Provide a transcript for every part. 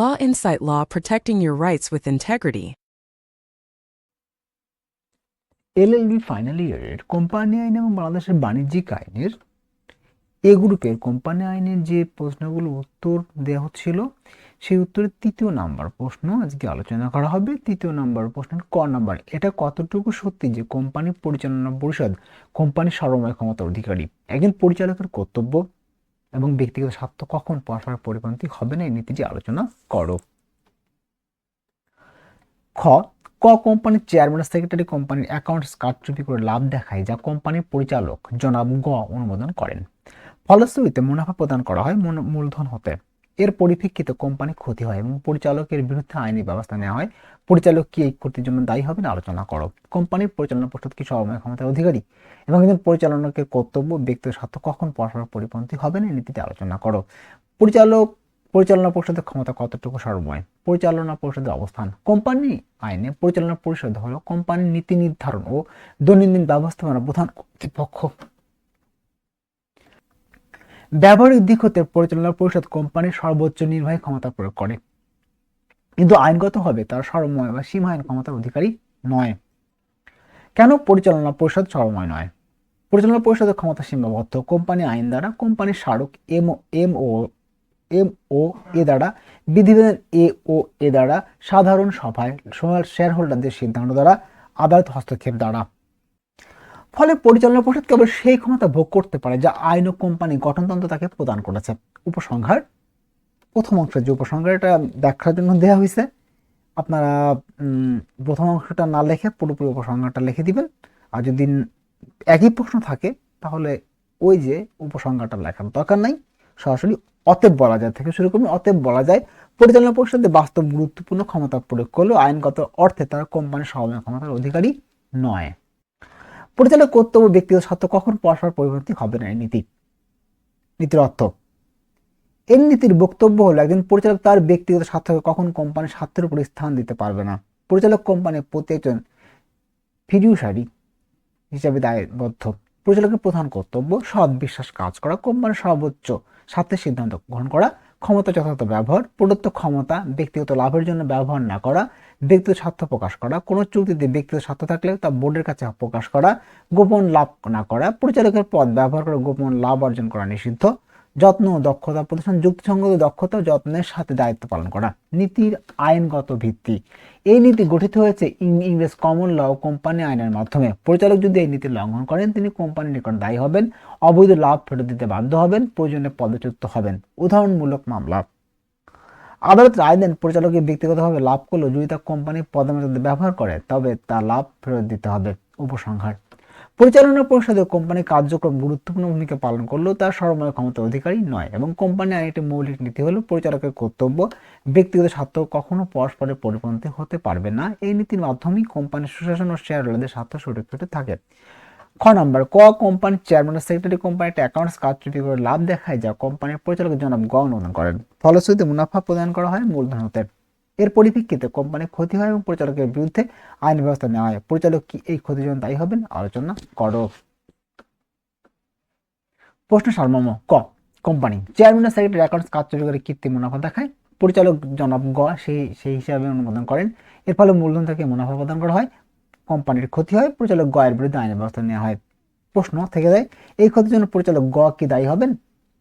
Law Insight Law Protecting Your Rights with Integrity. LLB final ইয়ারের company আইন এবং বাংলাদেশের বাণিজ্যিক আইনের এ গ্রুপের কোম্পানি আইনের যে প্রশ্নগুলো উত্তর দেওয়া হচ্ছিল, সেই উত্তরের তৃতীয় নাম্বার প্রশ্ন আজকে আলোচনা করা হবে তৃতীয় নাম্বার প্রশ্নের ক নাম্বার, এটা কতটুকু সত্যি যে কোম্পানি পরিচালনা পরিষদ কোম্পানির সর্বময় ক্ষমতার অধিকারী, একজন পরিচালকের কর্তব্য এবং ব্যক্তিগত স্বার্থ কখন পরস্পর পরিপন্থী হবে না, এই নীতিটি আলোচনা করো। খ, ক কোম্পানির চেয়ারম্যান সেক্রেটারি কোম্পানির অ্যাকাউন্টস কারচুপি করে লাভ দেখায় যা কোম্পানির পরিচালক জনাব গ অনুমোদন করেন। ফলশ্রুতিতে মুনাফা প্রদান করা হয় মূল- মূলধন হতে। এর পরিপ্রেক্ষিতে কোম্পানি ক্ষতি হয় এবং পরিচালকের বিরুদ্ধে আইনি ব্যবস্থা নেওয়া হয়। পরিচালক কি এই ক্ষতির জন্য দায়ী হবেন আলোচনা করো। কোম্পানির পরিচালনা পরিষদ কি সর্বময় ক্ষমতার অধিকারী? এবং একজন পরিচালকের কর্তব্য ব্যক্তির স্বার্থ কখন পরস্পর পরিপন্থী হবে না নীতিতে আলোচনা করো। পরিচালক, পরিচালনা পরিষদের ক্ষমতা কতটুকু সর্বময়? পরিচালনা পরিষদের অবস্থান। কোম্পানি আইনে পরিচালনা পরিষদ হলো কোম্পানির নীতি নির্ধারণ ও দৈনন্দিন ব্যবস্থাপনা প্রধান কর্তৃপক্ষ। ব্যবহারিক দিক হতে পরিচালনা পরিষদ কোম্পানির সর্বোচ্চ নির্বাহী ক্ষমতা প্রয়োগ করে। কিন্তু আইনগতভাবে তার সর্বময় বা সীমাহীন ক্ষমতার অধিকারী নয়। কেন পরিচালনা পরিষদ সর্বময় নয়? পরিচালনা পরিষদের ক্ষমতা সীমাবদ্ধ। কোম্পানি আইন দ্বারা কোম্পানির স্মারক M M O M O A দ্বারা, বিধিবিধান এ ও এ দ্বারা সাধারণ সভায় শেয়ার হোল্ডারদের সিদ্ধান্ত দ্বারা আদালত হস্তক্ষেপ দ্বারা। ফলে পরিচালনা পরিষদ কেবল সেই ক্ষমতা ভোগ করতে পারে যা আইন ও কোম্পানি গঠনতন্ত্র তাকে প্রদান করেছে। উপসংহার, প্রথম অংশের যে উপসংহার, এটা ব্যাখ্যার জন্য দেওয়া হয়েছে। আপনারা প্রথম অংশটা না লিখে পুরোপুরি উপসংহারটা লিখে দিবেন। আর যদি একই প্রশ্ন থাকে, তাহলে ওই যে উপসংহারটা লেখার দরকার নাই। সরাসরি অতএব বলা যায়, থেকে শুরু করবেন অতএব বলা যায়, পরিচালনা পরিষদে বাস্তব গুরুত্বপূর্ণ ক্ষমতা প্রয়োগ করলেও আইনগত অর্থে তারা কোম্পানির সর্বময় ক্ষমতার অধিকারী নয়। পরিচালক কর্তব্য ব্যক্তিগত স্বার্থ কখন পরস্পর পরিবর্তী হবে না, এই নীতি। নীতির অর্থ। এর নীতির বক্তব্য হলো, একজন পরিচালক তার ব্যক্তিগত স্বার্থকে কখন কোম্পানির স্বার্থের উপর স্থান দিতে পারবে না। পরিচালক কোম্পানির প্রতি একজন ফিডিউসারি হিসাবে দায়বদ্ধ। পরিচালকের প্রধান কর্তব্য সৎ বিশ্বাস কাজ করা কোম্পানির সর্বোচ্চ স্বার্থের সিদ্ধান্ত গ্রহণ করা ক্ষমতা যথাযথ ব্যবহার, প্রদত্ত ক্ষমতা, ব্যক্তিগত লাভের জন্য ব্যবহার না করা, ব্যক্তিগত স্বার্থ প্রকাশ করা, কোনো চুক্তিতে ব্যক্তিগত স্বার্থ থাকলে তা বোর্ডের কাছে প্রকাশ করা, গোপন লাভ না করা, পরিচালকের পদ ব্যবহার করে গোপন লাভ অর্জন করা নিষিদ্ধ যত্ন ও দক্ষতা প্রতিষ্ঠান যুক্তিসঙ্গত দক্ষতা ও যত্নের সাথে দায়িত্ব পালন করা। নীতির আইনগত ভিত্তি। এই নীতি গঠিত হয়েছে ইংরেজ কমন ল কোম্পানি আইনের মাধ্যমে। পরিচালক যদি এই নীতি লঙ্ঘন করেন, তিনি কোম্পানির নিকট দায়ী হবেন, অবৈধ লাভ ফেরত দিতে বাধ্য হবেন, প্রয়োজনে পদচ্যুত হবেন। উদাহরণমূলক মামলা। আদালত রায় দেন পরিচালকের ব্যক্তিগতভাবে লাভ করলেও যদি তা কোম্পানি পদমর্যাদা ব্যবহার করে, তবে তা লাভ ফেরত দিতে হবে। উপসংহার। পরিচালনা পরিষদে কোম্পানি কার্যক্রম গুরুত্বপূর্ণ ভূমিকা পালন করলেও তার সর্বময় ক্ষমতার অধিকারী নয় এবং কোম্পানি আইনের একটি মৌলিক নীতি হলো পরিচালকের কর্তব্য, ব্যক্তিগত স্বার্থ কখনো পরস্পরের পরিপন্থী হতে পারবে না। এই নীতির মাধ্যমেই কোম্পানির সুশাসন ও শেয়ার হোল্ডারদের স্বার্থ সুরক্ষিত থাকে। খ নম্বর, ক কোম্পানির চেয়ারম্যান ও সেক্রেটারি কোম্পানির অ্যাকাউন্টস কাজ কারচুপি করে লাভ দেখায় যা কোম্পানির পরিচালক জনাব গ অনুমোদন করেন ফলশ্রুতিতে মুনাফা প্রদান করা হয় মূলধন হতে। এর পরিপ্রেক্ষিতে কোম্পানির ক্ষতি হয় এবং পরিচালকের বিরুদ্ধে আইন ব্যবস্থা নেওয়া হয়। পরিচালক কি এই ক্ষতির জন্য দায়ী হবেন? আলোচনা করো। প্রশ্ন সারমর্ম, ক, কোম্পানি চেয়ারম্যান ও সেক্রেটারি অ্যাকাউন্টস কারচুপি করে কৃত্রিম মুনাফা দেখায়। পরিচালক জনাব গ সেই সেই হিসাবে অনুমোদন করেন। এর ফলে মূলধন থেকে মুনাফা প্রদান করা হয়। কোম্পানির ক্ষতি হয়, পরিচালক গ এর বিরুদ্ধে আইনের ব্যবস্থা নেওয়া হয়। প্রশ্ন থেকে যায়, এই ক্ষতির জন্য পরিচালক গ কি দায়ী হবেন?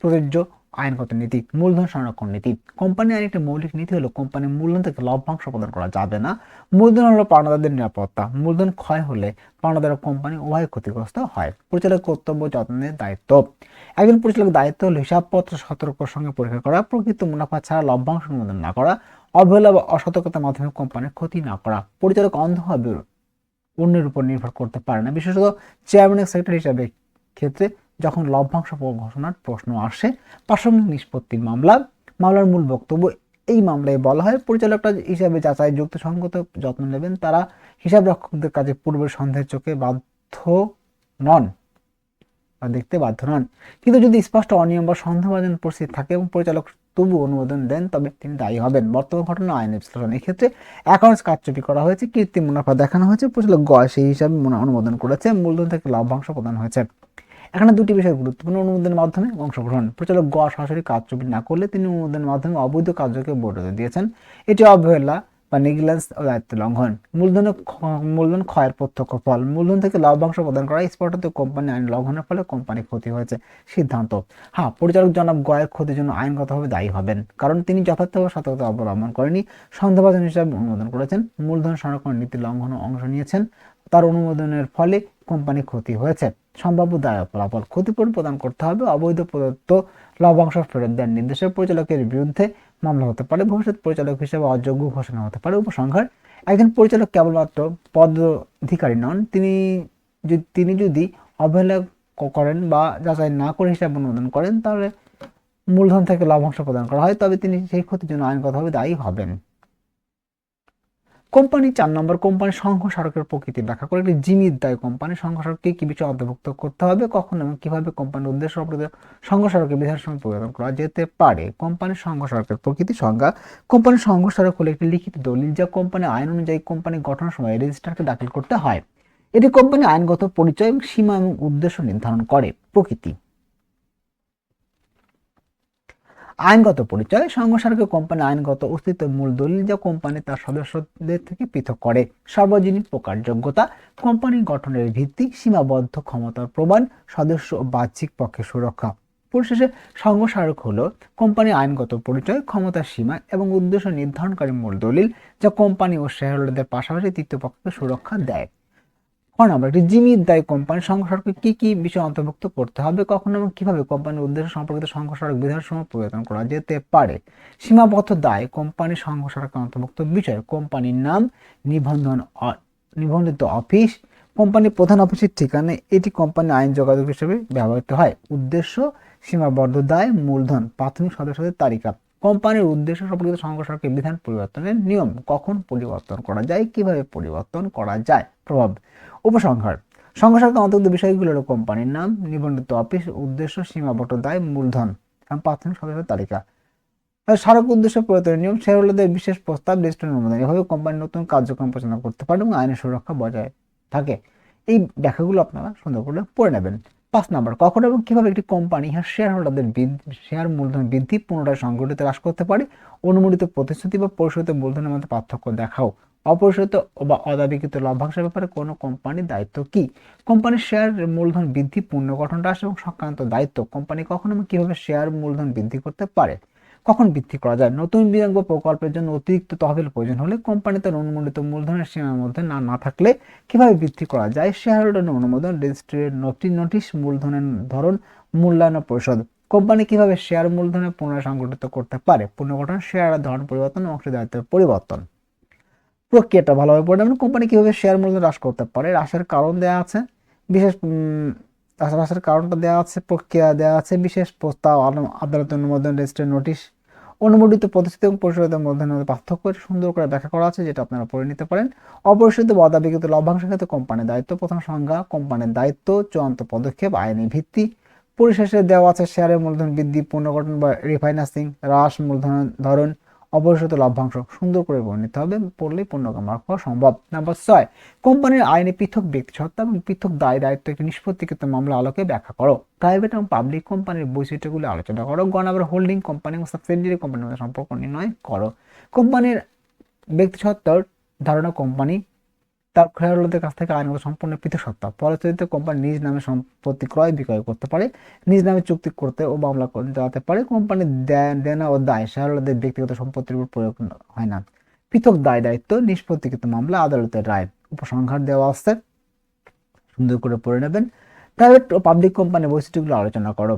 প্রযোজ্য আইনগত নীতি, মূলধন সংরক্ষণ নীতি। কোম্পানি আইন একটি মৌলিক নীতি হলো কোম্পানির মূলধন থেকে লভ্যাংশ প্রদান করা, যাবে না। মূলধন হলো পাওনাদারদের নিরাপত্তা। মূলধন ক্ষয় হলে পাওনাদার কোম্পানি উভয় ক্ষতিগ্রস্ত হয়। পরিচালক কর্তব্য যত্নের দায়িত্ব। একজন পরিচালক দায়িত্ব হলো হিসাবপত্র সতর্কতার সঙ্গে পরীক্ষা করা, প্রকৃত মুনাফা ছাড়া লভ্যাংশ অনুমোদন না করা, অবহেলা বা অসতর্কতার মাধ্যমে কোম্পানির ক্ষতি না করা। পরিচালক অন্ধভাবে অন্যের উপর নির্ভর করতে পারে না। বিশেষত চেয়ারম্যান সেক্রেটারি হিসাবে ক্ষেত্রে যখন লভ্যাংশ ঘোষণার প্রশ্ন আসে, প্রাসঙ্গিক নিষ্পত্তির মামলা, মামলার মূল বক্তব্য এই মামলায় বলা হয়। পরিচালকরা হিসাবে যাচাই যুক্তিসঙ্গত যত্ন নেবেন। তারা হিসাব রক্ষকদের কাজে পূর্বের সন্দেহের চোখে বাধ্য নন বা দেখতে বাধ্য নন। কিন্তু যদি স্পষ্ট অনিয়ম বা সন্দেহভাজন পরিস্থিতি থাকে এবং পরিচালক তবু অনুমোদন দেন, তবে তিনি দায়ী হবেন। বর্তমান ঘটনা আইন বিশ্লেষণ। এক্ষেত্রে অ্যাকাউন্টস কারচুপি করা হয়েছে, কৃত্রিম মুনাফা দেখানো হয়েছে, পরিচালক গয় সেই হিসাবে অনুমোদন করেছে, মূলধন থেকে লভ্যাংশ প্রদান হয়েছে। এখানে দুটি বিষয় গুরুত্বপূর্ণ অনুমোদনের মাধ্যমে অংশগ্রহণ। পরিচালক গ সরাসরি কার্যক্রম না করলে তিনি অনুমোদনের মাধ্যমে অবৈধ কার্যকে বৈধতা দিয়েছেন। এটি অবহেলা বা নেগলিজেন্স ও দায়িত্ব লঙ্ঘন। মূলধনের মূলধন ক্ষয়ের প্রত্যক্ষ ফল। মূলধন থেকে লভ্যাংশ প্রদান করা স্পষ্টত কোম্পানি আইন লঙ্ঘনের ফলে কোম্পানি ক্ষতি হয়েছে, সিদ্ধান্ত। হ্যাঁ পরিচালক জনাব গয়ের ক্ষতির জন্য আইনগতভাবে দায়ী হবেন, কারণ তিনি যথার্থভাবে সতর্কতা অবলম্বন করেনি সন্দেহভাজন হিসাবে অনুমোদন করেছেন। মূলধন সংরক্ষণ নীতি লঙ্ঘনে অংশ নিয়েছেন। তার অনুমোদনের ফলে কোম্পানি ক্ষতি হয়েছে। সম্ভাব্য দায় ফলাফল ক্ষতিপূরণ প্রদান করতে হবে। অবৈধ প্রদত্ত লভ্যাংশ ফেরত দেওয়ার নির্দেশের পরিচালকের বিরুদ্ধে মামলা হতে পারে। ভবিষ্যৎ পরিচালক হিসেবে অযোগ্য ঘোষণা হতে পারে উপসংহার। একজন পরিচালক কেবলমাত্র পদাধিকারী নন, তিনি যদি তিনি যদি অবহেলা করেন বা যাচাই না করে হিসাব অনুমোদন করেন, তাহলে মূলধন থেকে লভ্যাংশ প্রদান করা হয়। তবে তিনি সেই ক্ষতির জন্য আইনগতভাবে দায়ী হবেন। কোম্পানি চার নম্বর কোম্পানি সংঘ সড়কের প্রকৃতি ব্যাখ্যা করে একটি জিমিত দায় কোম্পানি সংঘ সড়ককে কি বিষয়ে অন্তর্ভুক্ত করতে হবে, কখন এবং কীভাবে কোম্পানির উদ্দেশ্য সংঘ সড়কের বিধানের সঙ্গে পরিবর্তন করা যেতে পারে। কোম্পানির সংঘ সড়কের প্রকৃতি সংজ্ঞা কোম্পানির সংঘ সড়ক হলো একটি লিখিত দলিল যা কোম্পানি আইন অনুযায়ী কোম্পানি গঠনের সময় রেজিস্ট্রারকে দাখিল করতে হয়। এটি কোম্পানি আইনগত পরিচয় এবং সীমা এবং উদ্দেশ্য নির্ধারণ করে প্রকৃতি। আইনগত পরিচয় সংঘসারকে কোম্পানি আইনগত অস্তিত্বের মূল দলিল যা কোম্পানি তার সদস্যদের থেকে পৃথক করে। সার্বজনীন প্রকারযোগ্যতা কোম্পানি গঠনের ভিত্তি, সীমাবদ্ধ ক্ষমতার প্রমাণ, সদস্য ও বাহ্যিক পক্ষের সুরক্ষা। পরিশেষে সংঘসারক হল কোম্পানি আইনগত পরিচয়, ক্ষমতার সীমা এবং উদ্দেশ্য নির্ধারণকারী মূল দলিল যা কোম্পানি ও শেয়ারহোল্ডারদের পাশাপাশি তৃতীয় পক্ষকে সুরক্ষা দেয়। ক নম্বর একটি জিমিত দায়ী কোম্পানি সংসর্গকে কি কি বিষয় অন্তর্ভুক্ত করতে হবে, কখন এবং কীভাবে কোম্পানির উদ্দেশ্য সম্পর্কিত সংসর্গ বিধান সময় পরিবর্তন করা যেতে পারে? সীমাবদ্ধ দায় কোম্পানির সংসর্গকে অন্তর্ভুক্ত বিষয় কোম্পানির নাম, নিবন্ধন নিবন্ধিত অফিস কোম্পানির প্রধান অফিসের ঠিকানা, এটি কোম্পানির আইন যোগাযোগ হিসেবে ব্যবহৃত হয়। উদ্দেশ্য, সীমাবদ্ধ দায়, মূলধন, প্রাথমিক সদস্যদের তালিকা। কোম্পানির উদ্দেশ্য সম্পর্কিত সংসর্গের বিধান পরিবর্তনের নিয়ম কখন পরিবর্তন করা যায়, কীভাবে পরিবর্তন করা যায়? প্রভাব উপসংহার সংসর্গের অন্তর্গত বিষয়গুলো হলো কোম্পানির নাম, নিবন্ধিত অফিস, উদ্দেশ্য সীমাবদ্ধ দায় মূলধন, এবং প্রাথমিক সদস্যের তালিকা। স্মারক উদ্দেশ্য পরিবর্তনের নিয়ম, শেয়ারহোল্ডারদের বিশেষ প্রস্তাব রেজিস্ট্রেশন অনুমোদন। এভাবে কোম্পানি নতুন কার্যক্রম পরিচালনা করতে পারে এবং আইনের সুরক্ষা বজায় থাকে। এই ব্যাখ্যাগুলো আপনারা সুন্দর করে পড়ে নেবেন। পাঁচ নাম্বার, কখন এবং কীভাবে একটি কোম্পানি ইহার শেয়ার হোল্ডারদের শেয়ার মূলধন বৃদ্ধি পুনরায় সংগঠিত হ্রাস করতে পারে? অনুমোদিত প্রতিশ্রুতি বা পরিশোধিত মূলধনের মধ্যে পার্থক্য দেখাও। অপরিশোধিত বা অদাবিকৃত লভ্যাংশের ব্যাপারে কোনো কোম্পানির দায়িত্ব কি? কোম্পানির শেয়ার মূলধন বৃদ্ধি, পুনর্গঠন হ্রাস এবং সংক্রান্ত দায়িত্ব কোম্পানি কখন এবং কীভাবে শেয়ার মূলধন বৃদ্ধি করতে পারে? কখন বৃদ্ধি করা যায়? নতুন বিনিয়োগ প্রকল্পের জন্য অতিরিক্ত তহবিল প্রয়োজন হলে কোম্পানি তার অনুমোদিত মূলধনের সীমার মধ্যে না না থাকলে কীভাবে বৃদ্ধি করা যায়? শেয়ার হোল্ডারের অনুমোদন রেজিস্ট্রির নোটিশ নোটিশ, মূলধনের ধরন, মূল্যায়ন পরিশোধ। কোম্পানি কীভাবে শেয়ার মূলধনের পুনরায় সংগঠিত করতে পারে? পুনর্গঠন, শেয়ারের ধরন পরিবর্তন, অংশীদারিত্বের পরিবর্তন। প্রক্রিয়াটা ভালোভাবে পড়ে নেবেন কোম্পানি কীভাবে শেয়ার মূল্য হ্রাস করতে পারে হ্রাসের কারণ দেওয়া আছে। বিশেষ হ্রাসের কারণটা দেওয়া আছে, প্রক্রিয়া দেওয়া আছে। বিশেষ প্রস্তাব আদাল- আদালত অনুমোদন রেজিস্ট্রি নোটিশ অনুমোদিত প্রতিষ্ঠিত এবং পরিশোধিত মূলধনের মধ্যে পার্থক্য সুন্দর করে ব্যাখ্যা করা আছে, যেটা আপনারা পড়ে নিতে পারেন। অপরিশোধিত বা অদাবিকৃত লভ্যাংশের ক্ষেত্রে কোম্পানির দায়িত্ব, প্রথম সংজ্ঞা কোম্পানির দায়িত্ব, চূড়ান্ত পদক্ষেপ, আইনি ভিত্তি। পরিশেষে দেওয়া আছে শেয়ারের মূলধন বৃদ্ধি, পুনর্গঠন বা রিফাইন্যান্সিং হ্রাস মূলধন, ধরন অপরিশোধিত লভ্যাংশ সুন্দর করে বর্ণিত হবে, পড়লেই মার্ক পাওয়া সম্ভব। নাম্বার ছয়, কোম্পানির আইনে পৃথক ব্যক্তি সত্তা এবং পৃথক দায় দায়িত্ব একটি নিষ্পত্তিকৃত মামলা আলোকে ব্যাখ্যা করো। প্রাইভেট এবং পাবলিক কোম্পানির বৈশিষ্ট্যগুলি আলোচনা করো। গ আবার হোল্ডিং কোম্পানি এবং সাবসিডিয়ারি কোম্পানির সম্পর্ক নির্ণয় করো। কোম্পানির ব্যক্তি সত্তার ধারণা কোম্পানি তার খেয়ালদের কাছ থেকে আইনগত সম্পূর্ণ পৃথক সত্তা। ফলশ্রুতিতে কোম্পানি নিজ নামে সম্পত্তি ক্রয় বিক্রয় করতে পারে, নিজ নামে চুক্তি করতে ও মামলা করতে পারে। কোম্পানির দেনা ও দায় শেয়ারহোল্ডারদের ব্যক্তিগত সম্পত্তির উপর প্রয়োগ হয় না। পৃথক দায় দায়িত্ব, নিষ্পত্তিকৃত মামলা আদালতের রায়, উপসংহার দেওয়া আছে। সুন্দর করে পড়ে নেবেন। প্রাইভেট ও পাবলিক কোম্পানির বৈশিষ্ট্যগুলো আলোচনা করো।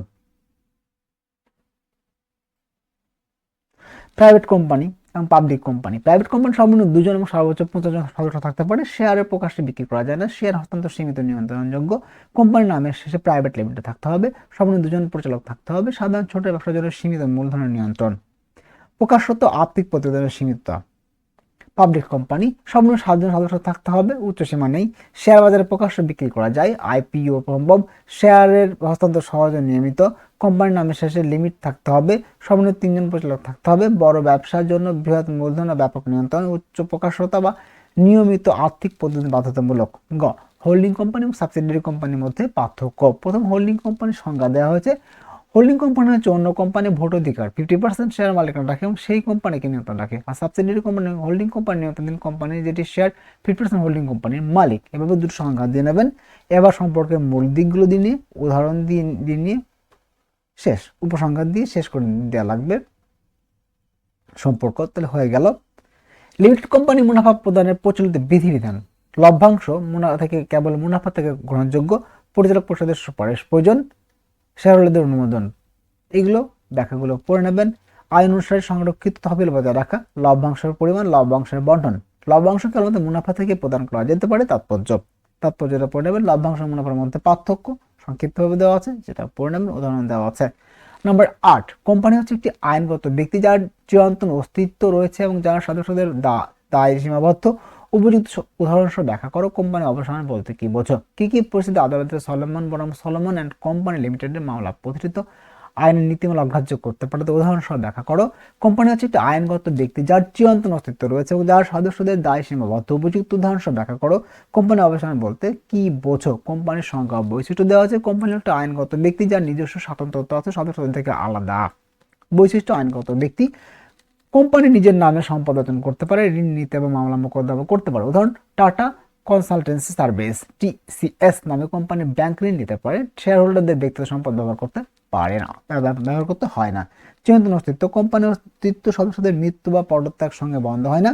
প্রাইভেট কোম্পানি এবং পাবলিক কোম্পানি প্রাইভেট কোম্পানি সর্বনিম্ন দুজন এবং সর্বোচ্চ পঞ্চাশ জন সদস্য থাকতে পারে। শেয়ারের প্রকাশে বিক্রি করা যায় না। শেয়ার হস্তান্তর সীমিত নিয়ন্ত্রণযোগ্য। কোম্পানির নামের শেষে প্রাইভেট লিমিটেড থাকতে হবে। সর্বনিম্ন দুজন পরিচালক থাকতে হবে। সাধারণ ছোট ব্যবসার জন্য সীমিত মূলধনের নিয়ন্ত্রণ। প্রকাশ্যত আর্থিক প্রতিবেদনের সীমিততা। Public company. সর্বনিম্ন সাতজন সদস্য থাকতে হবে, উচ্চ সীমা নেই। শেয়ার বাজারে প্রকাশ্য বিক্রি করা যায়। আইপিও সম্ভব শেয়ারের হস্তান্তর সহজে নিয়মিত। কোম্পানির নামের শেষে লিমিট থাকতে হবে। সর্বনিম্ন তিনজন পরিচালক থাকতে হবে। বড় ব্যবসার জন্য বৃহৎ মূলধন ও ব্যাপক নিয়ন্ত্রণ, উচ্চ প্রকাশ্যতা বা নিয়মিত আর্থিক পদ্ধতি বাধ্যতামূলক। গ হোল্ডিং কোম্পানি এবং সাবসিডিয়ারি কোম্পানির মধ্যে পার্থক্য। প্রথম হোল্ডিং কোম্পানির সংজ্ঞা দেওয়া হয়েছে হোল্ডিং কোম্পানি হচ্ছে অন্য কোম্পানি ভোট অধিকার। ফিফটি পার্সেন্ট শেয়ার মালিকানা রাখে এবং সেই কোম্পানিকে নিয়ন্ত্রণ রাখে। আর সাবসিডিয়ারি কোম্পানি হোল্ডিং কোম্পানি নিয়ন্ত্রণাধীন কোম্পানি যেটি শেয়ার ফিফটি পার্সেন্ট হোল্ডিং কোম্পানির মালিক। এভাবে দুটো সংজ্ঞা দিয়ে নেবেন। এবার সম্পর্কে মূল দিকগুলো দিয়ে নিয়ে, উদাহরণ দিয়ে দিয়ে নিয়ে শেষ উপসংখ্যা দিয়ে শেষ করে দেওয়া লাগবে। সম্পর্ক তাহলে হয়ে গেল। লিমিটেড কোম্পানি মুনাফা প্রদানের প্রচলিত বিধিবিধান। লভ্যাংশ মুনাফা থেকে কেবল মুনাফা থেকে গ্রহণযোগ্য। পরিচালক পরিষদের সুপারিশ প্রয়োজন। শেয়ারহোল্ডারদের অনুমোদন। এগুলো ব্যাখ্যাগুলো পড়ে নেবেন। আইন অনুসারে সংরক্ষিত তহবিল বজায় রাখা, লভ্যাংশের পরিমাণ, লভ্যাংশের বন্টন। লভ্যাংশ কেবলমাত্র মুনাফা থেকে প্রদান করা যেতে পারে, তাৎপর্য। তাৎপর্যটা পড়ে নেবেন। লভ্যাংশ মুনাফার মধ্যে পার্থক্য সংক্ষিপ্তভাবে দেওয়া আছে, যেটা পড়ে নেবেন, উদাহরণ দেওয়া আছে। নম্বর আট, কোম্পানি হচ্ছে একটি আইনগত ব্যক্তি যার চিরন্তন অস্তিত্ব রয়েছে এবং যার সদস্যদের দা- দায় সীমাবদ্ধ। উপযুক্ত উদাহরণস্বরূপ ব্যাখ্যা করো, কোম্পানি অবসান বলতে কি? বোঝো। কি কি পরিস্থিতি আদালতে সলমন বনাম, সলমন অ্যান্ড কোম্পানি লিমিটেডের মামলা প্রতিষ্ঠিত, আইনের নীতিমালা অগ্রাহ্য করতে পারে। তো উদাহরণস্বরূপ ব্যাখ্যা করো, কোম্পানি হচ্ছে একটি আইনগত ব্যক্তি যার চিরন্তন অস্তিত্ব রয়েছে এবং যার সদস্যদের দায় সীমাবদ্ধ। উপযুক্ত উদাহরণস্বরূপ ব্যাখ্যা করো, কোম্পানি অবসান বলতে কি বোঝো? কোম্পানির সংখ্যা বৈশিষ্ট্য দেওয়া আছে। কোম্পানি একটা আইনগত ব্যক্তি যার নিজস্ব স্বাতন্ত্রতা আছে, সদস্যদের থেকে আলাদা। বৈশিষ্ট্য, আইনগত ব্যক্তি কোম্পানি নিজের নামে সম্পদ অর্জন করতে পারে, ঋণ নিতে এবং মামলা মোকদ্দমা করতে পারে। উদাহরণ, টাটা কনসালটেন্সি সার্ভিস, টিসিএস নামে কোম্পানি ব্যাংক ঋণ নিতে পারে শেয়ার হোল্ডারদের ব্যক্তিগত সম্পদ ব্যবহার করতে পারে না ব্যবহার করতে হয় না। চিরন্তন অস্তিত্ব, কোম্পানির অস্তিত্ব সদস্যদের মৃত্যু বা পদত্যাগ সঙ্গে বন্ধ হয় না।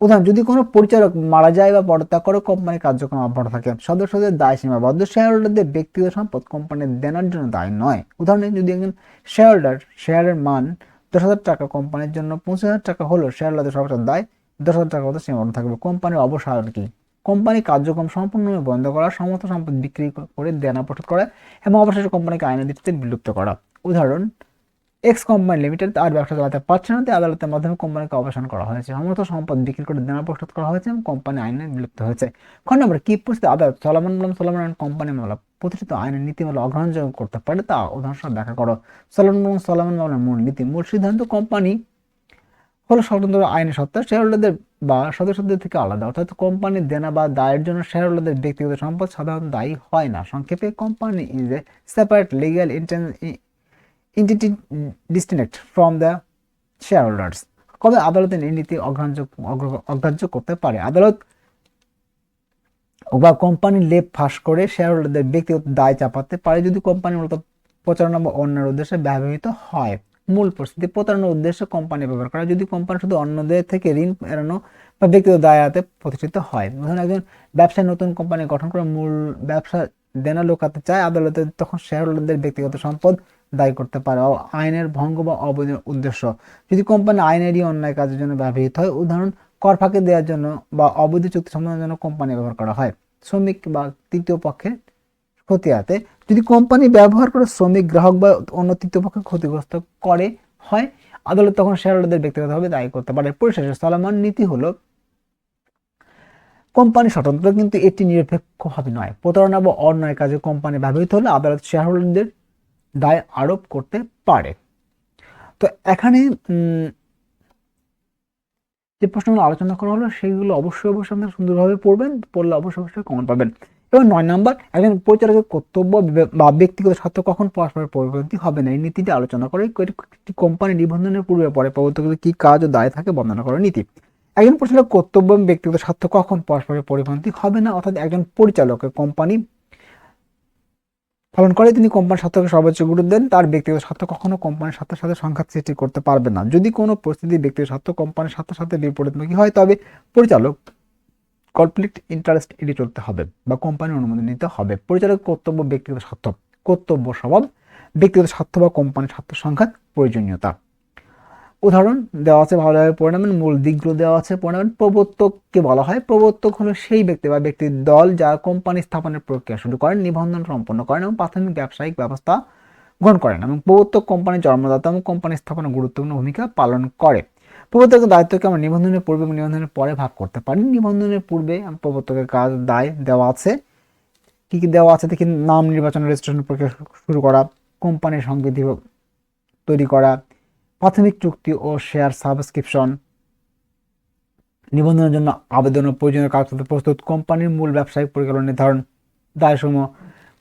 উদাহরণ, যদি কোনো পরিচালক মারা যায় বা পদত্যাগ করে, কোম্পানির কার্যক্রম অব্যাহত থাকে। সদস্যদের দায় সীমাবদ্ধ শেয়ার হোল্ডারদের ব্যক্তিগত সম্পদ কোম্পানির দেনার জন্য দায় নয়। উদাহরণে, যদি একজন শেয়ার হোল্ডার শেয়ারের মান দশ হাজার টাকা কোম্পানির জন্য পঁচিশ হাজার টাকা হলো শেয়ার লাদের সরকার দায়, দশ হাজার টাকা মতো সীমাবদ্ধ থাকবে। কোম্পানির অবসায়ন কি? কোম্পানি কার্যক্রম সম্পূর্ণভাবে বন্ধ করা, সমস্ত সম্পদ বিক্রি করে দেনা পরিশোধ করা এবং অবশেষে কোম্পানিকে আইনের দৃষ্টিতে বিলুপ্ত করা। উদাহরণ এক্স কোম্পানি লিমিটেড আর ব্যবসা চালাতে পারছে না। আদালতের মাধ্যমে কোম্পানিকে অবসান করা হয়েছে। সমস্ত সম্পদ বিক্রি করে দেনা প্রস্তুত করা হয়েছে এবং কোম্পানি আইনে বিলুপ্ত হয়েছে। খ নম্বর, কি পরিস্থিতি? আদালত চলমান আইন কোম্পানি মামলা, প্রতিষ্ঠিত আইনের নীতিমালা অগ্রহণযোগ্য করতে পারে তা উদাহরণস্বরূপ ব্যাখ্যা করো। চলমান বললাম চলমান মামলার মূল নীতি, মূল সিদ্ধান্ত কোম্পানি হলো স্বতন্ত্র আইনের সত্তা শেয়ারহোল্ডারদের বা সদস্যদের থেকে আলাদা। অর্থাৎ কোম্পানির দেনা বা দায়ের জন্য শেয়ারহোল্ডারদের ব্যক্তিগত সম্পদ সাধারণত দায়ী হয় না। সংক্ষেপে, company is a separate legal entity distinct from the shareholders. কবে আদালতের নীতি অগ্রাহ্য, অগ্র- অগ্রাহ্য করতে পারে? আদালত বা কোম্পানি লেপ ফাঁস করে শেয়ারহোল্ডারদের ব্যক্তিগত দায় চাপাতে পারে যদি কোম্পানি মূলত প্রচারণা বা অন্যের উদ্দেশ্যে ব্যবহৃত হয়। মূল পরিস্থিতি, প্রতারণার উদ্দেশ্যে কোম্পানি ব্যবহার করা। যদি কোম্পানি শুধু অন্যদের থেকে ঋণ এড়ানো বা ব্যক্তিগত দায় এড়াতে প্রতিষ্ঠিত হয়, ধরুন একজন ব্যবসায় নতুন কোম্পানি গঠন করে মূল ব্যবসা দেনা লোকাতে চায়, আদালতে তখন শেয়ারহোল্ডারদের ব্যক্তিগত সম্পদ দায়ী করতে পারে। আইনের ভঙ্গ বা অবৈধ উদ্দেশ্য। যদি কোম্পানি আইনেরই অন্যায় কাজের জন্য ব্যবহৃত হয়, উদাহরণ, কর ফাঁকি দেওয়ার জন্য বা অবৈধ চুক্তি সম্পাদনের জন্য কোম্পানি ব্যবহার করা হয়। শ্রমিক বা তৃতীয় পক্ষের ক্ষতিয়াতে যদি কোম্পানি ব্যবহার করে শ্রমিক, গ্রাহক বা অন্য তৃতীয় পক্ষে ক্ষতিগ্রস্ত করে, হয়, আদালত তখন শেয়ার শেয়ারহোল্ডারদের ব্যক্তিগতভাবে দায়ী করতে পারে। পরিশেষে সলমান নীতি হলো, কোম্পানি স্বতন্ত্র কিন্তু এটি নিরপেক্ষভাবে নয়। প্রতারণা বা অন্যায় কাজে কোম্পানি ব্যবহৃত হলে আদালত শেয়ারহোল্ডারদের দায় আরোপ করতে পারে। তো এখানে যে প্রশ্নগুলো আলোচনা করা হলো সেগুলো অবশ্যই অবশ্যই আপনারা সুন্দরভাবে পড়বেন, পড়লে অবশ্যই অবশ্যই কমেন্ট পাবেন। এবং নয় নম্বর, একজন পরিচালকের কর্তব্য বা ব্যক্তিগত স্বার্থ কখন পরস্পরের পরিপন্থী হবে না? এই নীতিটি আলোচনা করে একটি কোম্পানি নিবন্ধনের পূর্বে পরে পরবর্তীতে কি কাজ ও দায় থাকে বর্ণনা করার নীতি। একজন পরিচালক কর্তব্য এবং ব্যক্তিগত স্বার্থ কখন পরস্পরের পরিপন্থী হবে না? অর্থাৎ একজন পরিচালকের কোম্পানি পালন করে, তিনি কোম্পানির স্বার্থকে সর্বোচ্চ গুরুত্ব দেন। তার ব্যক্তিগত স্বার্থ কখনো কোম্পানির স্বার্থের সাথে সংঘাত সৃষ্টি করতে পারবে না। যদি কোনো পরিস্থিতি ব্যক্তিগত স্বার্থ কোম্পানির স্বার্থের সাথে বিপরীতমুখী হয়, তবে পরিচালক কনফ্লিক্ট ইন্টারেস্ট এড়িয়ে চলতে হবে বা কোম্পানির অনুমতি নিতে হবে। পরিচালক কর্তব্য ব্যক্তিগত স্বার্থ, কর্তব্য স্বভাব, ব্যক্তিগত স্বার্থ বা কোম্পানির স্বার্থ সংঘাত প্রয়োজনীয়তা। উদাহরণ দেওয়া আছে ভালোভাবে পড়ে নেবেন, মূল দিকগুলো দেওয়া আছে, পড়ে নেবেন। প্রবর্তককে বলা হয়, প্রবর্তক হলো সেই ব্যক্তি বা ব্যক্তির দল যারা কোম্পানি স্থাপনের প্রক্রিয়া শুরু করেন, নিবন্ধন সম্পন্ন করেন এবং প্রাথমিক ব্যবসায়িক ব্যবস্থা গ্রহণ করেন এবং প্রবর্তক কোম্পানির জন্মদাতা এবং কোম্পানি স্থাপনে গুরুত্বপূর্ণ ভূমিকা পালন করে। প্রবর্তকের দায়িত্বকে আমরা নিবন্ধনের পূর্বে এবং নিবন্ধনের পরে ভাগ করতে পারি। নিবন্ধনের পূর্বে প্রবর্তকের কাজ, দায় দেওয়া আছে। কী কী দেওয়া আছে? দেখি, নাম নির্বাচন রেজিস্ট্রেশন প্রক্রিয়া শুরু করা, কোম্পানির সংবিধি তৈরি করা প্রাথমিক চুক্তি ও শেয়ার সাবস্ক্রিপশন। নিবন্ধনের জন্য আবেদন ও প্রয়োজনীয় কাগজপত্র প্রস্তুত। কোম্পানির মূল ব্যবসায়িক পরিকল্পনা নির্ধারণ দায়সমূহ।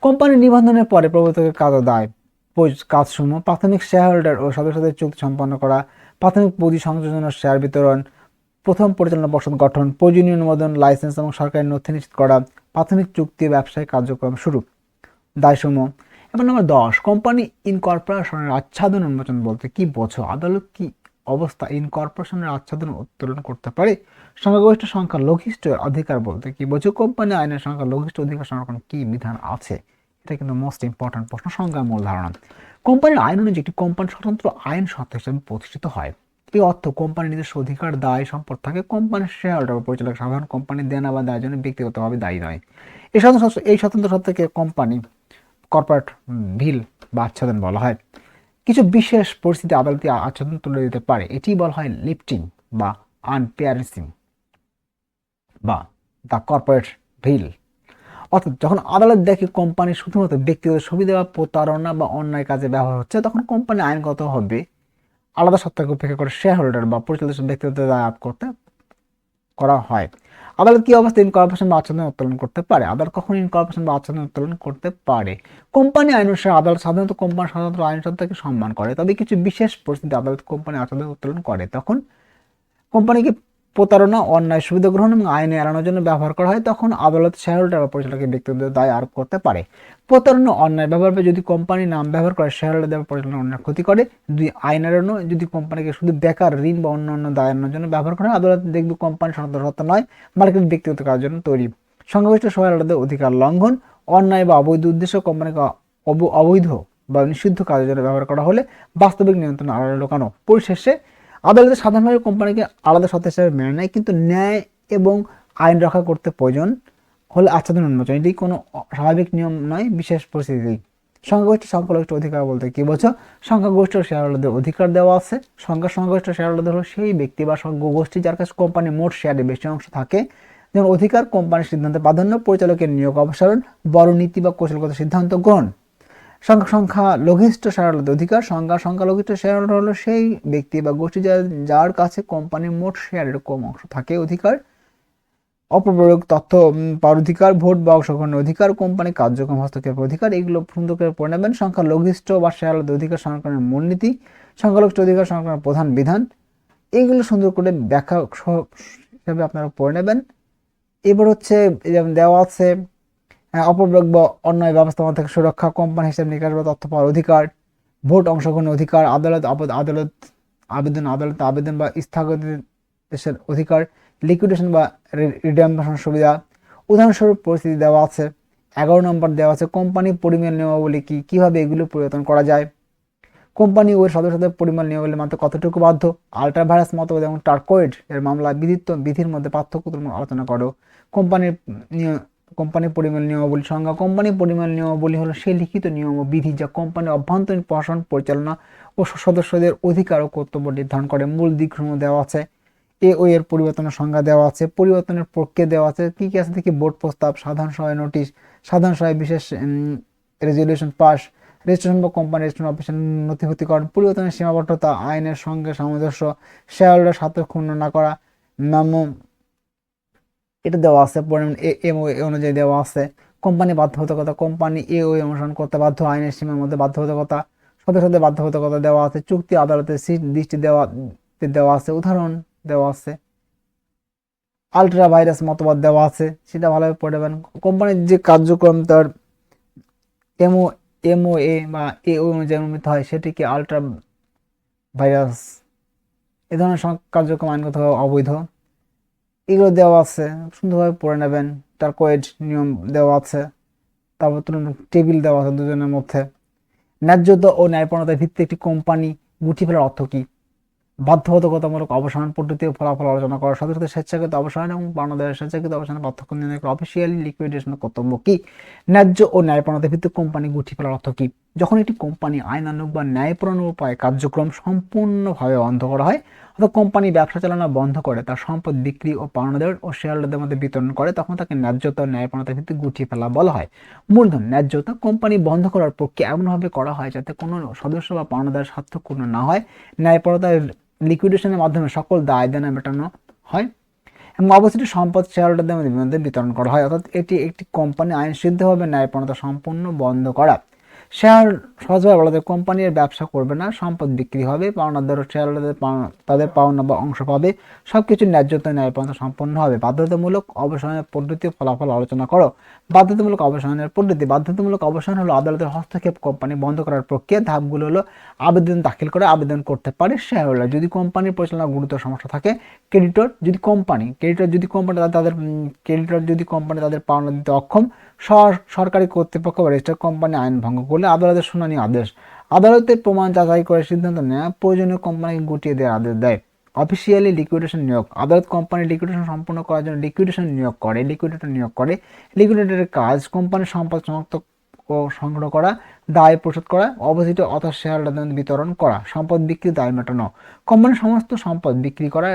কোম্পানির নিবন্ধনের পরে প্রবর্তকের কাজ দায়। কাজসমূহ প্রাথমিক শেয়ার হোল্ডার ও সদস্যদের চুক্তি সম্পন্ন করা, প্রাথমিক পুঁজি সংযোজন শেয়ার বিতরণ, প্রথম পরিচালনা পর্ষদ গঠন, প্রয়োজনীয় অনুমোদন, লাইসেন্স এবং সরকারি নথি নিশ্চিত করা, প্রাথমিক চুক্তি ব্যবসায়িক কার্যক্রম শুরু। দায়সমূহ এবার নম্বর দশ কোম্পানি ইনকর্পোরেশনের আচ্ছাদন উন্মোচন বলতে কি বোঝো? আদালত কি অবস্থা ইনকর্পোরেশনের আচ্ছাদন উত্তোলন করতে পারে? সংখ্যাগরিষ্ঠ সংখ্যা লঘিষ্ঠ অধিকার বলতে কি বোঝো? কোম্পানি আইনের সংখ্যা লঘিষ্ঠ অধিকার সংরক্ষণ কি বিধান আছে? এটা কিন্তু মোস্ট ইম্পর্ট্যান্ট প্রশ্ন সংজ্ঞার মূল ধারণা। কোম্পানির আইন অনুযায়ী একটি কোম্পানি স্বতন্ত্র আইন সত্তা হিসেবে প্রতিষ্ঠিত হয়। এই অর্থ কোম্পানির নিজস্ব অধিকার, দায়, সম্পদ থাকে। কোম্পানির শেয়ার পরিচালক সাধারণ কোম্পানির দেনা বা দায়ের জন্য ব্যক্তিগতভাবে দায়ী নয়। এই স্বতন্ত্র এই স্বতন্ত্র সত্তাকে কোম্পানি কর্পোরেট বিল বা আচ্ছাদন বলা হয়। কিছু বিশেষ পরিস্থিতি আদালতে আচ্ছাদন তুলে দিতে পারে। এটি বলা হয় লিফটিং বা আনপেয়ারেন্সিং বা দ্য কর্পোরেট ভিল। অর্থাৎ যখন আদালত দেখে কোম্পানি শুধুমাত্র ব্যক্তিগত সুবিধা বা প্রতারণা বা অন্যায় কাজে ব্যবহার হচ্ছে, তখন কোম্পানি আইনগত হবে আলাদা সত্তাকে উপেক্ষা করে শেয়ার হোল্ডার বা পরিচালিত ব্যক্তিগত দায় আপ করতে করা হয়। আদালত কি অবস্থা ইনকর্পোরেশন বা আচ্ছাদন উত্তোলন করতে পারে? আদালত কখন ইনকর্পোরেশন বা আচ্ছাদন উত্তোলন করতে পারে। কোম্পানি আইন অনুসারে আদালত সাধারণত কোম্পানি সাধারণত আইন সম্মান করে। তবে কিছু বিশেষ পরিস্থিতিতে আদালত কোম্পানি আচ্ছাদন উত্তোলন করে। তখন কোম্পানিকে প্রতারণা, অন্যায়, সুবিধা গ্রহণ এবং আইনে এড়ানোর জন্য ব্যবহার করা হয়, তখন আদালত শেয়ার হোল্ডার বা পরিচালকের ব্যক্তিগত দায় আরোপ করতে পারে। প্রতারণা, অন্যায় ব্যবহার যদি কোম্পানির নাম ব্যবহার করে শেয়ার হোল্ডার বা পরিচালনা অন্যায় ক্ষতি করে দুই আইন এড়ানো, যদি কোম্পানিকে শুধু বেকার ঋণ বা অন্য অন্য দায় এড়ানোর জন্য ব্যবহার করা হয়, আদালত দেখবে কোম্পানি সতর্কতা নয়, মার্কেট ব্যক্তিগত কাজের জন্য তৈরি। সংশ্লিষ্ট শেয়ার হোল্ডারদের অধিকার লঙ্ঘন, অন্যায় বা অবৈধ উদ্দেশ্য কোম্পানিকে অব- অবৈধ বা নিষিদ্ধ কাজের জন্য ব্যবহার করা হলে বাস্তবিক নিয়ন্ত্রণ আড়ালে ঢোকানো পরিশেষে আদালতে সাধারণভাবে কোম্পানিকে আলাদা সত্তা হিসেবে মেনে নেয়, কিন্তু ন্যায় এবং আইন রক্ষা করতে প্রয়োজন হলে আচ্ছাদন উন্মোচন। এটি কোনো স্বাভাবিক নিয়ম নয়, বিশেষ পরিস্থিতি। সংখ্যাগরিষ্ঠ সংখ্যালঘিষ্ঠ অধিকার বলতে কি বোঝো? সংখ্যাগরিষ্ঠ শেয়ারহোল্ডারদের অধিকার দেওয়া আছে। সংখ্যা সংখ্যাগরিষ্ঠ শেয়ারহোল্ডার হলো সেই ব্যক্তি বা গোষ্ঠী যার কাছে কোম্পানির মোট শেয়ারে বেশি অংশ থাকে। যেমন অধিকার, কোম্পানির সিদ্ধান্তে প্রাধান্য, পরিচালকের নিয়োগ অপসারণ, বড় নীতি বা কৌশলগত সিদ্ধান্ত গ্রহণ। সংখ্যা সংখ্যা লঘিষ্ঠ শেয়ারহোল্ডার অধিকার, সংখ্যা সংখ্যা লঘিষ্ঠ শেয়ারহোল্ডার হলো সেই ব্যক্তি বা গোষ্ঠী যার যার কাছে কোম্পানির মোট শেয়ারের কম অংশ থাকে অধিকার, অপপ্রয়োগ তথ্য পাওয়ার অধিকার, ভোট বা অংশগ্রহণের অধিকার, কোম্পানি কার্যক্রম, হস্তক্ষেপের অধিকার, এগুলো সুন্দর করে পড়ে নেবেন। সংখ্যা লঘিষ্ঠ বা শেয়ারহোল্ডার অধিকার সংরক্ষণের মূলনীতি সংখ্যালঘিষ্ঠ অধিকার সংরক্ষণের প্রধান বিধান। এগুলো সুন্দর করে ব্যাখ্যা হিসাবে আপনারা পড়ে নেবেন। এবার হচ্ছে, যেমন দেওয়া আছে হ্যাঁ, অপপ্রয়োগ বা অন্যায় ব্যবস্থাপনা থেকে সুরক্ষা কোম্পানি হিসেবে নিকাশ বা তথ্য পাওয়ার অধিকার ভোট অংশগ্রহণের অধিকার আদালত আদালত আবেদন আদালত আবেদন বা স্থগিতের অধিকার লিকুইডেশন বা রিডামশন সুবিধা। উদাহরণস্বরূপ পরিস্থিতি দেওয়া আছে এগারো নম্বর দেওয়া আছে কোম্পানি পরিমাণ নিয়মাবলী কী? কীভাবে এগুলো পরিবর্তন করা যায়? কোম্পানি ওর সদস্যদের পরিমাণ নিয়মাবলী মানতে কতটুকু বাধ্য? আল্ট্রা ভাইরাস মতবাদ এবং টার্কোয়েড এর মামলা বিধিত্ব বিধির মধ্যে পার্থক্য আলোচনা করো। কোম্পানির কোম্পানির পরিমাণ নিয়মাবলী, সংজ্ঞা কোম্পানির পরিমাণ নিয়মাবলী হলো সেই লিখিত নিয়ম ও বিধি যা কোম্পানির অভ্যন্তরীণ প্রশাসন, পরিচালনা ও সদস্যদের অধিকার ও কর্তব্য নির্ধারণ করে। মূল দিকসমূহ দেওয়া আছে। এ ও এর পরিবর্তনের সংজ্ঞা দেওয়া আছে। পরিবর্তনের প্রক্রিয়া দেওয়া আছে। কি কি আছে? দেখি, বোর্ড প্রস্তাব, সাধারণ সভায় নোটিশ, সাধারণ সভায় বিশেষ রেজলিউশন পাস রেজিস্ট্রেশন বা কোম্পানি রেজিস্ট্রেশন অফিসের নথিভুক্তিকরণ, পরিবর্তনের সীমাবদ্ধতা, আইনের সঙ্গে সামঞ্জস্য শেয়ার হোল্ডার স্বার্থ ক্ষুণ্ণ না করা মেমো এটা দেওয়া আছে, পরিমাণ এম এ অনুযায়ী দেওয়া আছে। কোম্পানি বাধ্যবাধকতা, কোম্পানি এ ও অনুসরণ করতে বাধ্য আইনের সীমার মধ্যে বাধ্যবাধকতা সদস্যদের বাধ্যবাধকতা দেওয়া আছে, চুক্তি আদালতে দৃষ্টি দেওয়া দেওয়া আছে, উদাহরণ দেওয়া আছে। আলট্রা ভাইরাস মতবাদ দেওয়া আছে, সেটা ভালোভাবে পড়ে নেবেন। কোম্পানির যে কার্যক্রম, তার এমও এমও এ বা এ ও অনুযায়ী অনুমিত হয়, সেটিকে আলট্রা ভাইরাস এ ধরনের কার্যক্রম আইনগত অবৈধ। এগুলো দেওয়া আছে। সুন্দরভাবে পড়ে নেবেন। তার কোয়েড নিয়ম দেওয়া আছে। তারপর তুলনামূলক টেবিল দেওয়া আছে দুজনের মধ্যে। ন্যায্যতা ও ন্যায়পণতার ভিত্তিতে একটি কোম্পানি গুটি ফেলার অর্থ কী? বাধ্যবাধকতামূলক অবসান পদ্ধতি ও ফলাফল আলোচনা করা সাথে স্বেচ্ছাকৃত অবসান এবং বাংলাদেশের স্বেচ্ছাকৃত অবসানের পার্থক্য নির্ণয় অফিসিয়ালি লিকুইডেশনের কর্তব্য কি? ন্যায্য ও ন্যায়পণতার ভিত্তিতে কোম্পানি গুটি ফেলার অর্থ কি? যখন একটি কোম্পানি আইনানুগ বা ন্যায়পূর্ণ উপায়ে কার্যক্রম সম্পূর্ণভাবে বন্ধ করা হয়, অথবা কোম্পানি ব্যবসা চালানো বন্ধ করে, তার সম্পদ বিক্রি ও পাওনাদের ও শেয়ারহোল্ডারদের মধ্যে বিতরণ করে, তখন তাকে ন্যায্যতা ও ন্যায়পণতার ভিত্তিতে গুটিয়ে ফেলা বলা হয়। মূলধন ন্যায্যতা কোম্পানি বন্ধ করার প্রক্রিয়া এমনভাবে করা হয় যাতে কোনো সদস্য বা পাওনাদার স্বার্থপূর্ণ না হয়। ন্যায়পরতার লিকুইডেশনের মাধ্যমে সকল দায় দেনা মেটানো হয় এবং অবস্থিত সম্পদ শেয়ার হোল্ডারদের মধ্যে বিতরণ করা হয়। অর্থাৎ এটি একটি কোম্পানি আইন সিদ্ধভাবে ন্যায়পণতা সম্পূর্ণ বন্ধ করা। শেয়ার সহজভাবে বলা যায় কোম্পানির ব্যবসা করবে না, সম্পদ বিক্রি হবে পাওনাদার শেয়ার তাদের পাওনা বা অংশ পাবে সব সবকিছু ন্যায্যতা ন্যায়পণতা সম্পন্ন হবে। বাধ্যতামূলক অবসানের পদ্ধতি ফলাফল আলোচনা করো। বাধ্যতামূলক অবসানের পদ্ধতি, বাধ্যতামূলক অবসান হলো আদালতের হস্তক্ষেপ কোম্পানি বন্ধ করার প্রক্রিয়া, ধাপগুলো হলো আবেদন দাখিল করে আবেদন করতে পারে শেয়ার হোল্ডার যদি কোম্পানির পরিচালনা গুরুতর সমস্যা থাকে, ক্রেডিটর যদি কোম্পানি, ক্রেডিটর যদি কোম্পানি তাদের ক্রেডিটর যদি কোম্পানি তাদের পাওনা দিতে অক্ষম, সর- সরকারি কর্তৃপক্ষ বা রেজিস্টার কোম্পানি আইন ভঙ্গ করলে আদালতের শুনানি আদেশ। আদালতের প্রমাণ যাচাই করে সিদ্ধান্ত নেওয়া প্রয়োজনীয় কোম্পানিকে গুটিয়ে দেওয়ার আদেশ দেয়। অফিসিয়ালি লিকুইডেশন নিয়োগ। আদালত কোম্পানি লিকুইডেশন সম্পন্ন করার জন্য লিকুইডেশন নিয়োগ করে, লিকুইডেটর নিয়োগ করে। লিকুইডেটরের কাজ, কোম্পানির সম্পদ শনাক্ত ও সংগ্রহ করা, দায় পরিশোধ করা অবস্থিত অথবা শেয়ার বিতরণ করা, সম্পদ বিক্রি, দায় মেটানো। কোম্পানির সমস্ত সম্পদ বিক্রি করা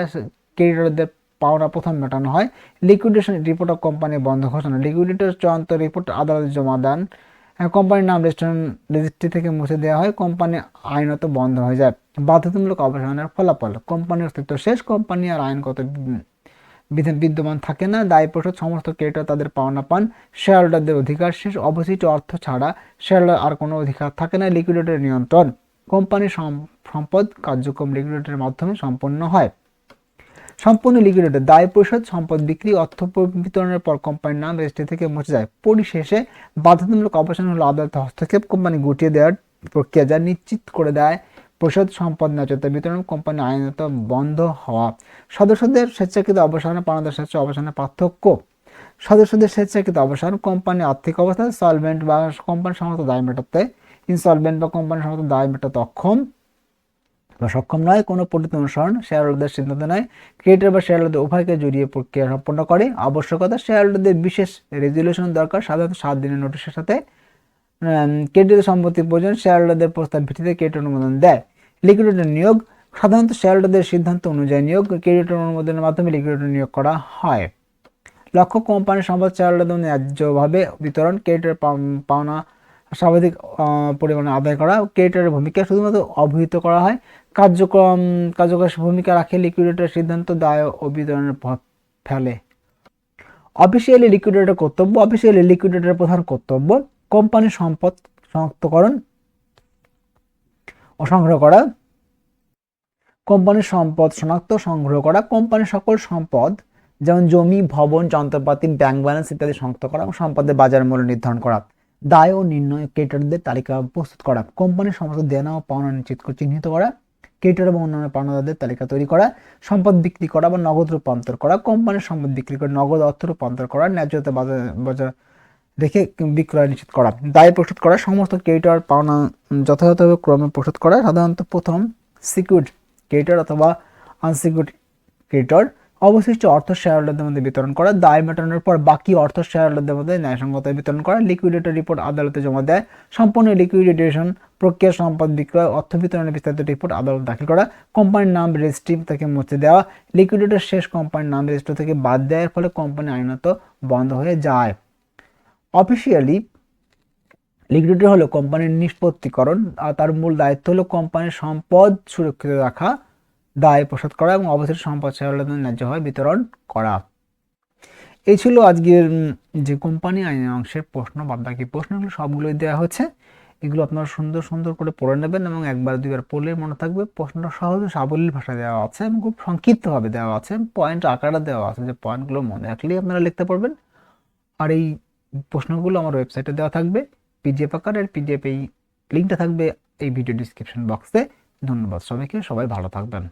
ক্রেডিটরদের পাওনা প্রথম মেটানো হয়। লিকুইডেশন রিপোর্ট অফ কোম্পানি বন্ধ ঘোষণা। লিকুইডেটর চূড়ান্ত রিপোর্ট আদালতে জমা দেন। কোম্পানির নাম রেস্টুরেন্ট রেজিস্ট্রি থেকে মুছে দেওয়া হয়। কোম্পানি আইনত বন্ধ হয়ে যায়। বাধ্যতামূলক অবসানের ফলাফল। কোম্পানির অস্তিত্ব শেষ। কোম্পানি আর আইনগত বিদ্যমান থাকে না। দায় পরিশোধ সমস্ত ক্রেডিটর তাদের পাওনা পান। শেয়ার হোল্ডারদের অধিকার শেষ। অবশিষ্ট অর্থ ছাড়া শেয়ার আর কোনো অধিকার থাকে না। লিকুইডেটরের নিয়ন্ত্রণ। কোম্পানির সম্পদ কার্যক্রম লিকুইডেটরের মাধ্যমে সম্পন্ন হয়। সম্পূর্ণ লিকুইডেটর দায় পরিশোধ সম্পদ বিক্রি, অর্থ বিতরণের পর কোম্পানির নাম রেজিস্ট্রি থেকে মুছে যায়। পরিশেষে বাধ্যতামূলক অবসান হলো আদালতে হস্তক্ষেপ। কোম্পানি গুটিয়ে দেওয়ার প্রক্রিয়া যা নিশ্চিত করে দেয় পরিশোধ সম্পদ, ন্যায্যতা বিতরণ কোম্পানি আইনত বন্ধ হওয়া। সদস্যদের স্বেচ্ছাকৃত অবসান পাওনাদার স্বেচ্ছা অবসানের পার্থক্য। সদস্যদের স্বেচ্ছাকৃত অবসান কোম্পানির আর্থিক অবস্থা সলভেন্ট বা কোম্পানির সমস্ত দায় মেটাতে ইনসলভেন্ট বা কোম্পানির সমস্ত দায় মেটাতে অক্ষম। বা সক্ষম নয়, কোনো পদ্ধতি অনুসরণ শেয়ার হোল্ডারদের সিদ্ধান্ত নেয়। ক্রিয়েটর বা শেয়ার হোল্ডার উভয়কে জড়িয়ে প্রক্রিয়া সম্পন্ন করে। আবশ্যকতা শেয়ার হোল্ডারদের বিশেষ রেজুলেশন দরকার, সাধারণত সাত দিনের নোটিশের সাথে। ক্রেডিট সম্পত্তি প্রয়োজন শেয়ার হোল্ডারদের প্রস্তাব ভিত্তিতে ক্রেডিট অনুমোদন দেয়। লিকুইডেটর নিয়োগ, সাধারণত শেয়ার হোল্ডারদের সিদ্ধান্ত অনুযায়ী নিয়োগ ক্রেডিট অনুমোদনের মাধ্যমে লিকুইডেটর নিয়োগ করা হয়। লক্ষ্য কোম্পানির সম্পদ শেয়ার হোল্ডারদের ন্যায্যভাবে বিতরণ ক্রেডিটের পাওনা আহ, পরিমাণে আদায় করা ক্রেডিটরের ভূমিকা শুধুমাত্র অবহিত করা হয়। কার্যক্রম কার্যকর ভূমিকা রাখে লিকুইডেটর সিদ্ধান্ত দায় ও বিতরণের প্রভাব ফেলে। অফিসিয়ালি লিকুইডেটর কর্তব্য অফিসিয়ালি লিকুইডেটরের প্রধান কর্তব্য কোম্পানির সম্পদ শনাক্তকরণ ও সংগ্রহ করা। কোম্পানির সম্পদ শনাক্ত সংগ্রহ করা। কোম্পানির সকল সম্পদ যেমন জমি ভবন যন্ত্রপাতি ব্যাংক ব্যালেন্স ইত্যাদি শনাক্ত করা এবং সম্পদের বাজার মূল্য নির্ধারণ করা। দায় ও নির্ণয় ক্রেডিটরদের তালিকা প্রস্তুত করা। কোম্পানির সমস্ত দেনা ও পাওনা নিশ্চিত চিহ্নিত করা ক্রেডিটর এবং অন্যান্য পাওনাদারদের তালিকা তৈরি করা, সম্পদ বিক্রি করা বা নগদ রূপান্তর করা, কোম্পানির সম্পদ বিক্রি করে নগদ অর্থ রূপান্তর করা, ন্যায্যতা বাজার বাজার রেখে বিক্রয় নিশ্চিত করা। দায় প্রস্তুত করা, সমস্ত ক্রেডিটর পাওনা যথাযথভাবে ক্রমে প্রস্তুত করা, সাধারণত প্রথম সিকিউরিড ক্রেডিটর অথবা আনসিকিউরিড ক্রেডিটর অবশিষ্ট অর্থ শেয়ার হোল্ডারদের মধ্যে বিতরণ করা, দায় মেটানোর পর বাকি অর্থ শেয়ার হোল্ডারদের মধ্যে ন্যায়সঙ্গত বিতরণ করা লিকুইডেটর রিপোর্ট আদালতে জমা দেয়, সম্পূর্ণ লিকুইডেশন প্রক্রিয়া সম্পদ বিক্রয়, অর্থ বিতরণের বিস্তারিত রিপোর্ট আদালত দাখিল করা কোম্পানির নাম রেজিস্ট্রি থেকে মুছে দেওয়া লিকুইডেটর শেষ কোম্পানির নাম রেজিস্ট্রি থেকে বাদ দেওয়ার ফলে কোম্পানি আইনত বন্ধ হয়ে যায়। অফিসিয়ালি লিকুইডিটি হলো কোম্পানির নিষ্পত্তিকরণ, আর তার মূল দায়িত্ব হলো কোম্পানির সম্পদ সুরক্ষিত রাখা দায় প্রসাদ করা এবং অবশিষ্ট সম্পদ শেয়ারহোল্ডারদের ন্যায্যভাবে বিতরণ করা। এই ছিল আজকের যে কোম্পানি আইনের অংশের প্রশ্ন বাদ বাকি প্রশ্নগুলো সবগুলোই দেওয়া হচ্ছে এগুলো আপনারা সুন্দর সুন্দর করে পড়ে নেবেন এবং একবার দুইবার পড়লে মনে থাকবে প্রশ্নটা সহজে সাবলীল ভাষায় দেওয়া আছে এবং খুব সংক্ষিপ্তভাবে দেওয়া আছে পয়েন্ট আকারে দেওয়া আছে। যে পয়েন্টগুলো মনে রাখলেই আপনারা লিখতে পারবেন। আর এই প্রশ্নগুলো আমার ওয়েবসাইটে দেওয়া থাকবে। পিডিএফ আকারের পিডিএফ এই লিঙ্কটা থাকবে এই ভিডিও ডিসক্রিপশন বক্সে ধন্যবাদ সবাইকে, সবাই ভালো থাকবেন।